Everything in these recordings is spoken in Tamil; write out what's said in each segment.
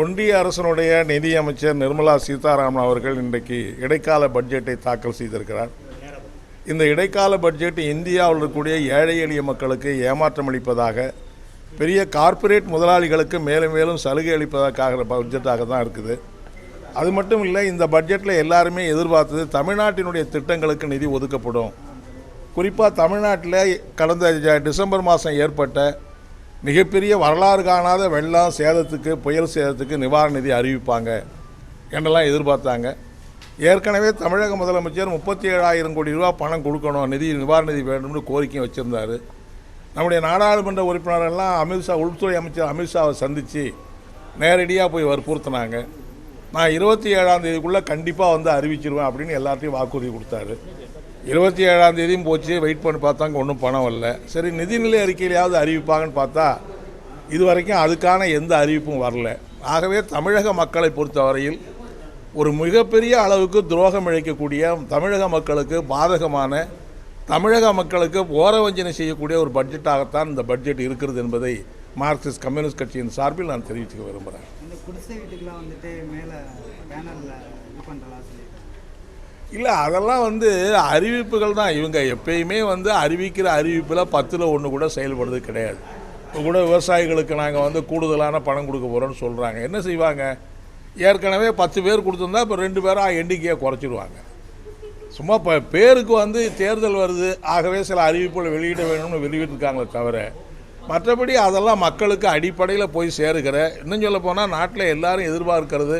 ஒன்றிய அரசனுடைய நிதியமைச்சர் நிர்மலா சீதாராமன் அவர்கள் இன்றைக்கு இடைக்கால பட்ஜெட்டை தாக்கல் செய்திருக்கிறார். இந்த இடைக்கால பட்ஜெட் இந்தியாவில் இருக்கக்கூடிய ஏழை எளிய மக்களுக்கு ஏமாற்றம் அளிப்பதாக பெரிய கார்ப்பரேட் முதலாளிகளுக்கு மேலும் மேலும் சலுகை அளிப்பதற்காக பட்ஜெட்டாக தான் இருக்குது. அது மட்டும் இல்லை இந்த பட்ஜெட்டில் எல்லாருமே எதிர்பார்த்தது தமிழ்நாட்டினுடைய திட்டங்களுக்கு நிதி ஒதுக்கப்படும். குறிப்பாக தமிழ்நாட்டில் கடந்த டிசம்பர் மாதம் ஏற்பட்ட மிகப்பெரிய வரலாறு காணாத வெள்ளம் சேதத்துக்கு புயல் சேதத்துக்கு நிவாரண நிதி அறிவிப்பாங்க என்றெல்லாம் எதிர்பார்த்தாங்க. ஏற்கனவே தமிழக முதலமைச்சர் முப்பத்தி ஏழாயிரம் கோடி ரூபா பணம் கொடுக்கணும் நிதி நிவாரண நிதி வேண்டும்னு கோரிக்கை வச்சுருந்தார். நம்முடைய நாடாளுமன்ற உறுப்பினரெல்லாம் அமித்ஷா உள்துறை அமைச்சர் அமித்ஷாவை சந்தித்து நேரடியாக போய் வற்புறுத்தினாங்க. நான் இருபத்தி ஏழாம் தேதிக்குள்ளே கண்டிப்பாக வந்து அறிவிச்சிருவேன் அப்படின்னு எல்லாத்தையும் வாக்குறுதி கொடுத்தாரு. இருபத்தி ஏழாம் தேதியும் போச்சு. வெயிட் பண்ணி பார்த்தாங்க ஒன்றும் பணம் வரல. சரி நிதிநிலை அறிக்கையிலையாவது அறிவிப்பாங்கன்னு பார்த்தா இது வரைக்கும் அதுக்கான எந்த அறிவிப்பும் வரல. ஆகவே தமிழக மக்களை பொறுத்தவரையில் ஒரு மிகப்பெரிய அளவுக்கு துரோகம் இழைக்கக்கூடிய தமிழக மக்களுக்கு பாதகமான தமிழக மக்களுக்கு ஓரவஞ்சனை செய்யக்கூடிய ஒரு பட்ஜெட்டாகத்தான் இந்த பட்ஜெட் இருக்கிறது என்பதை மார்க்சிஸ்ட் கம்யூனிஸ்ட் கட்சியின் சார்பில் நான் தெரிவித்துக்க விரும்புகிறேன். இந்த குடிசை வீட்டுக்கெல்லாம் வந்துட்டு மேலே பேனரில் இது பண்ணுறலாம் சொல்லி இல்லை அதெல்லாம் வந்து அறிவிப்புகள் தான். இவங்க எப்பயுமே வந்து அறிவிக்கிற அறிவிப்பில் பத்தில் ஒன்று கூட செயல்படுறது கிடையாது. இப்போ கூட விவசாயிகளுக்கு நாங்கள் வந்து கூடுதலான பணம் கொடுக்க போகிறோம்னு சொல்கிறாங்க என்ன செய்வாங்க? ஏற்கனவே பத்து பேர் கொடுத்துருந்தா இப்போ ரெண்டு பேராக எண்ணிக்கையை குறைச்சிடுவாங்க சும்மா இப்போ பேருக்கு வந்து தேர்தல் வருது. ஆகவே சில அறிவிப்புகளை வெளியிட வேணும்னு வெளியிட்டிருக்காங்களே தவிர மற்றபடி அதெல்லாம் மக்களுக்கு அடிப்படையில் போய் சேருகிற இன்னும் சொல்ல போனால் நாட்டில் எல்லாரும் எதிர்பார்க்கிறது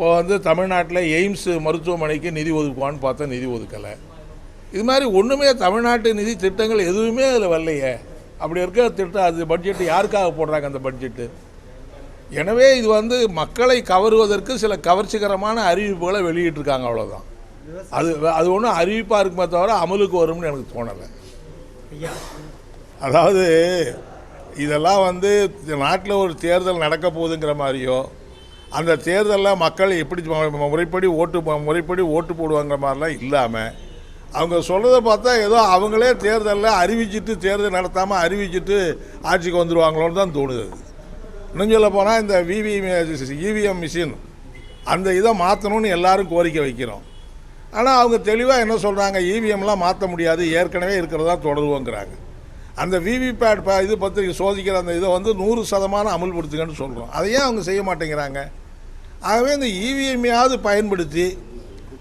இப்போ வந்து தமிழ்நாட்டில் எய்ம்ஸ் மருத்துவமனைக்கு நிதி ஒதுக்குவான்னு பார்த்தா நிதி ஒதுக்கலை. இது மாதிரி ஒன்றுமே தமிழ்நாட்டு நிதி திட்டங்கள் எதுவுமே அதில் வரலையே. அப்படி இருக்க திட்டம் அது பட்ஜெட்டு யாருக்காக போடுறாங்க அந்த பட்ஜெட்டு எனவே இது வந்து மக்களை கவருவதற்கு சில கவர்ச்சிகரமான அறிவிப்புகளை வெளியிட்டிருக்காங்க அவ்வளோதான் அது அது ஒன்றும் அறிவிப்பாக இருக்குமே தவிர அமலுக்கு வரும்னு எனக்கு தோணலை. அதாவது இதெல்லாம் வந்து நாட்டில் ஒரு தேர்தல் நடக்க போகுதுங்கிற மாதிரியோ அந்த தேர்தலில் மக்கள் எப்படி முறைப்படி ஓட்டு முறைப்படி ஓட்டு போடுவாங்கிற மாதிரிலாம் இல்லாமல் அவங்க சொல்கிறத பார்த்தா ஏதோ அவங்களே தேர்தலில் அறிவிச்சிட்டு தேர்தல் நடத்தாமல் அறிவிச்சிட்டு ஆட்சிக்கு வந்துடுவாங்களோன்னு தான் தோணுது. இன்னும் சொல்ல போனால் இந்த விவி இவிஎம் மிஷின் அந்த இதை மாற்றணும்னு எல்லாரும் கோரிக்கை வைக்கிறோம். ஆனால் அவங்க தெளிவாக என்ன சொல்கிறாங்க இவிஎம்லாம் மாற்ற முடியாது. ஏற்கனவே இருக்கிறதா தொடருவோங்கிறாங்க. அந்த விவிபேட் ப இது பற்றி சோதிக்கிற அந்த இதை வந்து நூறு சதமானம் அமல்படுத்துங்கன்னு சொல்கிறோம் அதையே அவங்க செய்ய மாட்டேங்கிறாங்க? ஆகவே இந்த இவிஎம்மையாவது பயன்படுத்தி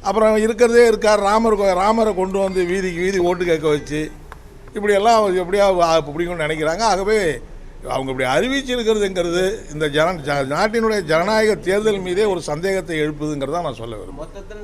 அப்புறம் இருக்கிறதே இருக்கார் ராமர் கோ- ராமரை கொண்டு வந்து வீதிக்கு வீதி ஓட்டு கேட்க வச்சு இப்படியெல்லாம் எப்படியா பிடிக்கும்னு நினைக்கிறாங்க. ஆகவே அவங்க இப்படி அறிவிச்சிருக்கிறதுங்கிறது இந்த ஜன ஜ- நாட்டினுடைய ஜனநாயக தேர்தல் மீதே ஒரு சந்தேகத்தை எழுப்புதுங்கிறத நான் சொல்ல விரும்புகிறேன் மொத்தத்தில்